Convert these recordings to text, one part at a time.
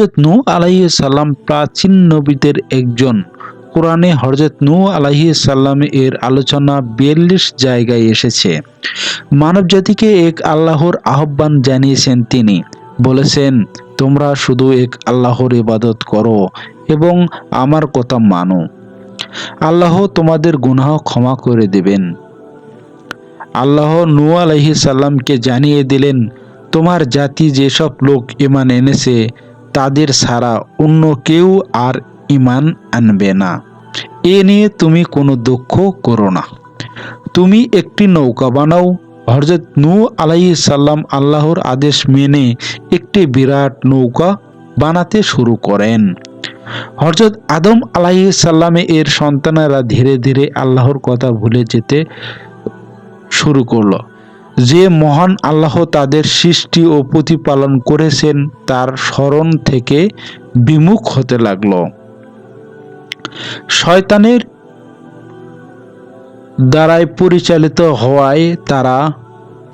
হজরত নূ আলাইহি সাল্লাম প্রাচীন নবীদের একজন। কোরআনে হজরত নু আলাইহি সাল্লাম এর আলোচনা বিয়াল্লিশ জায়গায় এসেছে। মানব জাতিকে এক আল্লাহর আহ্বান জানিয়েছেন তিনি। বলেছেন, তোমরা শুধু এক আল্লাহর ইবাদত করো এবং আমার কথা মানো। আল্লাহ তোমাদের গুনাহ ক্ষমা করে দেবেন। আল্লাহ নু আলাইহি সাল্লামকে জানিয়ে দিলেন, তোমার জাতি যেসব লোক ইমান এনেছে তাদের ছাড়া অন্য কেউ আর ইমান আনবে না। এ নিয়ে তুমি কোনো দুঃখ করো না। তুমি একটি নৌকা বানাও। হরজত নু আলাইহি সাল্লাম আল্লাহর আদেশ মেনে একটি বিরাট নৌকা বানাতে শুরু করেন। হরজত আদম আলাইহি সাল্লামে এর সন্তানেরা ধীরে ধীরে আল্লাহর কথা ভুলে যেতে শুরু করল। যে মহান আল্লাহ তাদের সৃষ্টি ও প্রতিপালন করেছেন, তার স্মরণ থেকে বিমুখ হতে লাগল। শয়তানের দ্বারাই পরিচালিত হওয়ায় তারা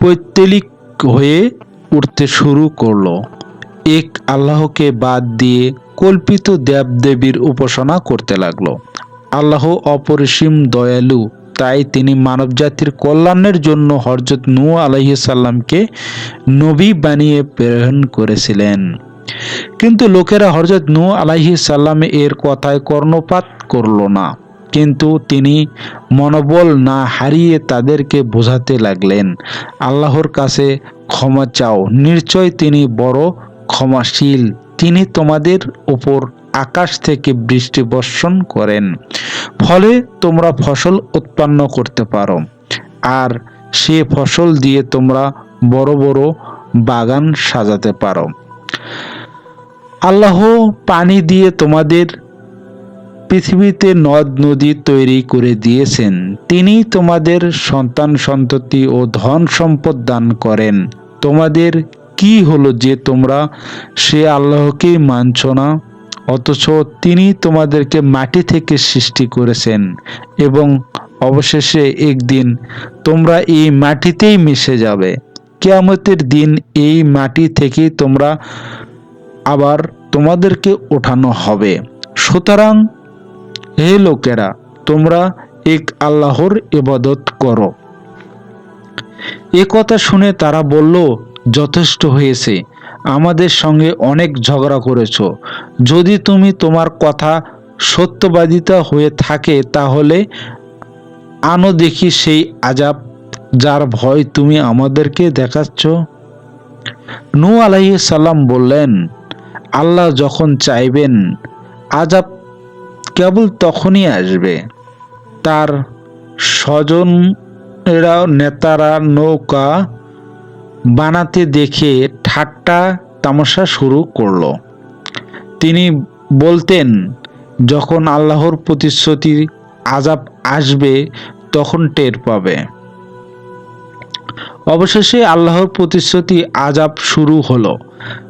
পৈত্তলিক হয়ে উঠতে শুরু করল। এক আল্লাহকে বাদ দিয়ে কল্পিত দেবদেবীর উপাসনা করতে লাগল। আল্লাহ অপরিসীম দয়ালু তাই তিনি মানবজাতির কল্যাণের জন্য হরজত নূ আলাইহি সাল্লামকে নবী বানিয়ে প্রেরণ করেছিলেন। কিন্তু লোকেরা হরজত নূ আলাইহি সাল্লাম এর কথায় কর্ণপাত করল না। কিন্তু তিনি মনোবল না হারিয়ে তাদেরকে বোঝাতে লাগলেন। আল্লাহর কাছে ক্ষমা চাও, নিশ্চয় তিনি বড় ক্ষমাশীল, তিনি তোমাদের উপর আকাশ থেকে বৃষ্টি বর্ষণ করেন। ফলে তোমরা ফসল উৎপন্ন করতে পারো। আর সে ফসল দিয়ে তোমরা বড় বড় বাগান সাজাতে পারো। আল্লাহ পানি দিয়ে তোমাদের পৃথিবীতে নদ নদী তৈরি করে দিয়েছেন। তিনি তোমাদের সন্তান সন্ততি ও ধন সম্পদ দান করেন। তোমাদের কি হলো যে তোমরা সে আল্লাহকে মানছ না? অথচ তিনি তোমাদেরকে মাটি থেকে সৃষ্টি করেছেন এবং অবশেষে একদিন তোমরা এই মাটিতেই মিশে যাবে। কেয়ামতের দিন এই মাটি থেকে তোমরা আবার তোমাদেরকে ওঠানো হবে। সুতরাং, হে লোকেরা, তোমরা এক আল্লাহর ইবাদত করো। এ কথা শুনে তারা বলল, যথেষ্ট হয়েছে। আমাদের সঙ্গে অনেক ঝগড়া করেছ। যদি তুমি তোমার কথা সত্যবাদিতা হয়ে থাকে, তাহলে আনো দেখি সেই আজাব যার ভয় তুমি আমাদেরকে দেখাচ্ছ। নু আলাইহি সাল্লাম বললেন, আল্লাহ যখন চাইবেন, আজাব কেবল তখনই আসবে। তার স্বজনেরা, নেতারা নৌকা বানাতে দেখে ঠাট্টা তামাশা শুরু করল। তিনি বলতেন, যখন আল্লাহর প্রতিশ্রুতি আজাব আসবে, তখন টের পাবে। অবশেষে আল্লাহর প্রতিশ্রুতি আজাব শুরু হলো।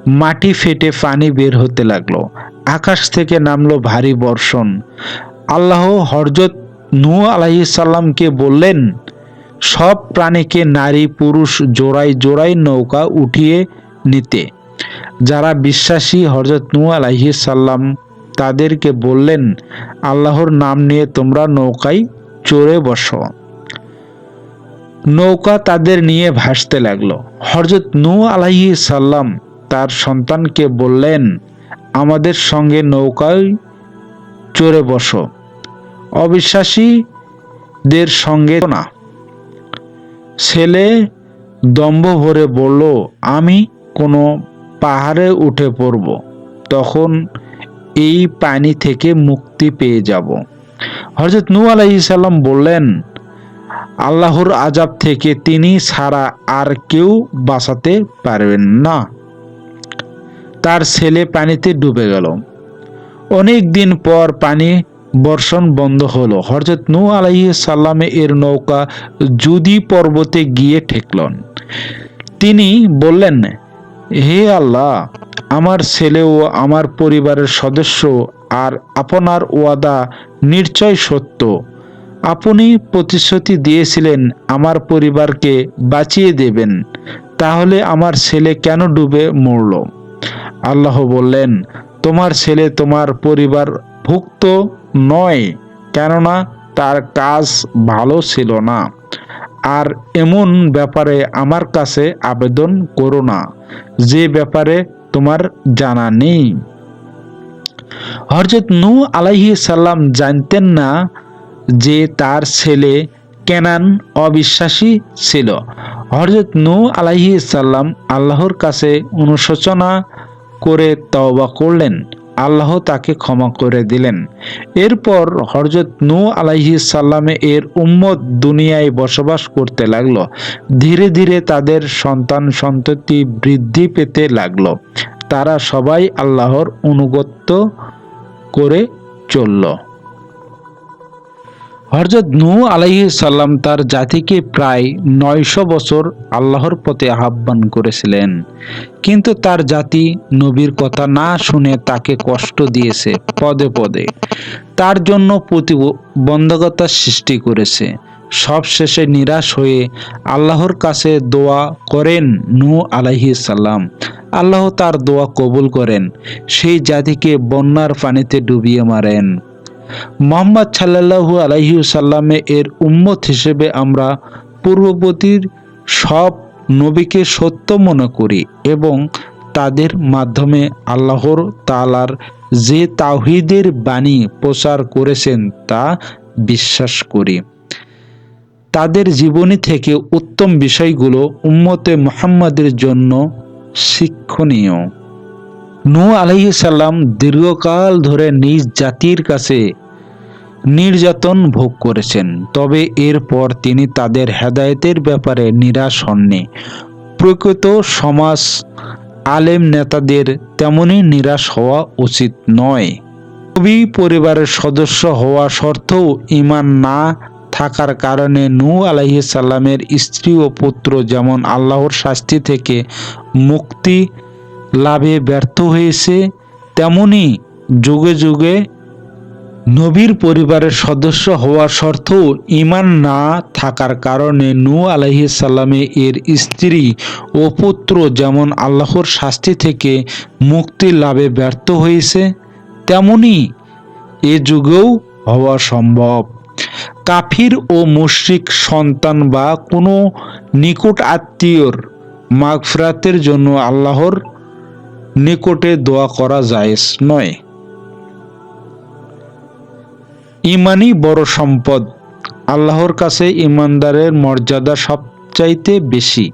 মাটি ফেটে পানি বের হতে লাগল। আকাশ থেকে নামলো ভারী বর্ষণ। আল্লাহ হরজত নূ আলাহি সাল্লামকে বললেন, সব প্রাণীকে নারী পুরুষ জোড়াই জোড়াই নৌকা উঠিয়ে নিতে। যারা বিশ্বাসী হরজত নূ আলাহি সাল্লাম তাদেরকে বললেন, আল্লাহর নাম নিয়ে তোমরা নৌকায় চড়ে বসো। নৌকা তাদের নিয়ে ভাসতে লাগল। হরজত নূ আলাহি সাল্লাম তার সন্তানকে বললেন, আমাদের সঙ্গে নৌকায় চড়ে বসো। অবিশ্বাসীদের সঙ্গে না। ছেলে দম্ভ ভরে বলল, আমি কোনো পাহাড়ে উঠে পড়ব, তখন এই পানি থেকে মুক্তি পেয়ে যাব। হজরত নূ আলাইসাল্লাম বললেন, আল্লাহর আজাব থেকে তিনি ছাড়া আর কেউ বাঁচাতে পারবেন না। তার ছেলে পানিতে ডুবে গেল। অনেক দিন পর পানি বর্ষণ বন্ধ হলো। হরজত নূ সাল্লামে এর নৌকা জুদি পর্বতে গিয়ে ঠেকলন তিনি বললেন হে আল্লাহ, আমার ছেলে ও আমার পরিবারের সদস্য আর আপনার ওয়াদা নিশ্চয় সত্য। আপনি প্রতিশ্রুতি দিয়েছিলেন আমার পরিবারকে বাঁচিয়ে দেবেন, তাহলে আমার ছেলে কেন ডুবে মরল? আল্লাহ বললেন, তোমার ছেলে তোমার পরিবার ভুক্ত নয়, কেননা তার কাজ ভালো ছিল না। আর এমন ব্যাপারে আমার কাছে আবেদন করো না, যে ব্যাপারে তোমার জানা নেই। হরজত নু আলাইহি সাল্লাম জানতেন না যে তার ছেলে কেনান অবিশ্বাসী ছিল। হরজত নু আলাইহি সাল্লাম আল্লাহর কাছে অনুশোচনা করে তওবা করলেন। আল্লাহ তাকে ক্ষমা করে দিলেন। এরপর হরজত নু আলাইহি সাল্লামে এর উম্মত দুনিয়ায় বসবাস করতে লাগল। ধীরে ধীরে তাদের সন্তান সন্ততি বৃদ্ধি পেতে লাগল। তারা সবাই আল্লাহর অনুগত্য করে চলল। হরজত নু আলাইহি সাল্লাম তার জাতিকে প্রায় নয়শো বছর আল্লাহর পথে আহ্বান করেছিলেন। কিন্তু তার জাতি নবীর কথা না শুনে তাকে কষ্ট দিয়েছে পদে পদে। তার জন্য প্রতিবন্ধকতার সৃষ্টি করেছে। সবশেষে নিরাশ হয়ে আল্লাহর কাছে দোয়া করেন নু আলাইহি সাল্লাম। আল্লাহ তার দোয়া কবুল করেন। সেই জাতিকে বন্যার পানিতে ডুবিয়ে মারেন। মোহাম্মদ সাল্লাল্লাহু আলাইহি সাল্লামে এর উম্মত হিসেবে আমরা পূর্ববর্তীর সব নবীকে সত্য মনে করি এবং তাদের মাধ্যমে আল্লাহর তালার যে তাহিদের বাণী প্রচার করেছেন তা বিশ্বাস করি। তাদের জীবনী থেকে উত্তম বিষয়গুলো উম্মতে মোহাম্মদের জন্য শিক্ষণীয়। নূ আলাইহি সাল্লাম দীর্ঘকাল ধরে নিজ জাতির কাছে নির্যাতন ভোগ করেছেন। তবে এরপর তিনি তাদের হেদায়েতের ব্যাপারে নিরাশ হননি। প্রকৃত সমাজ আলেম নেতাদের তেমনই নিরাশ হওয়া উচিত নয়। কবি পরিবারের সদস্য হওয়া সত্ত্বেও ইমান না থাকার কারণে নূ আলাইসাল্লামের স্ত্রী ও পুত্র যেমন আল্লাহর শাস্তি থেকে মুক্তি লাভে ব্যর্থ হয়েছে, তেমনি যুগে যুগে নবীর পরিবারের সদস্য হওয়া সত্ত্বেও ইমান না থাকার কারণে নূ আলাইহি সাল্লামে এর স্ত্রী ও পুত্র যেমন আল্লাহর শাস্তি থেকে মুক্তি লাভে ব্যর্থ হয়েছে, তেমনি এ যুগেও হওয়া সম্ভব। কাফির ও মুশরিক সন্তান বা কোনো নিকট আত্মীয়র মাগফিরাতের জন্য আল্লাহর নিকটে দোয়া করা জায়েজ নয়। ইমানই বড় সম্পদ। আল্লাহর কাছে ইমানদারের মর্যাদা সবচাইতে বেশি।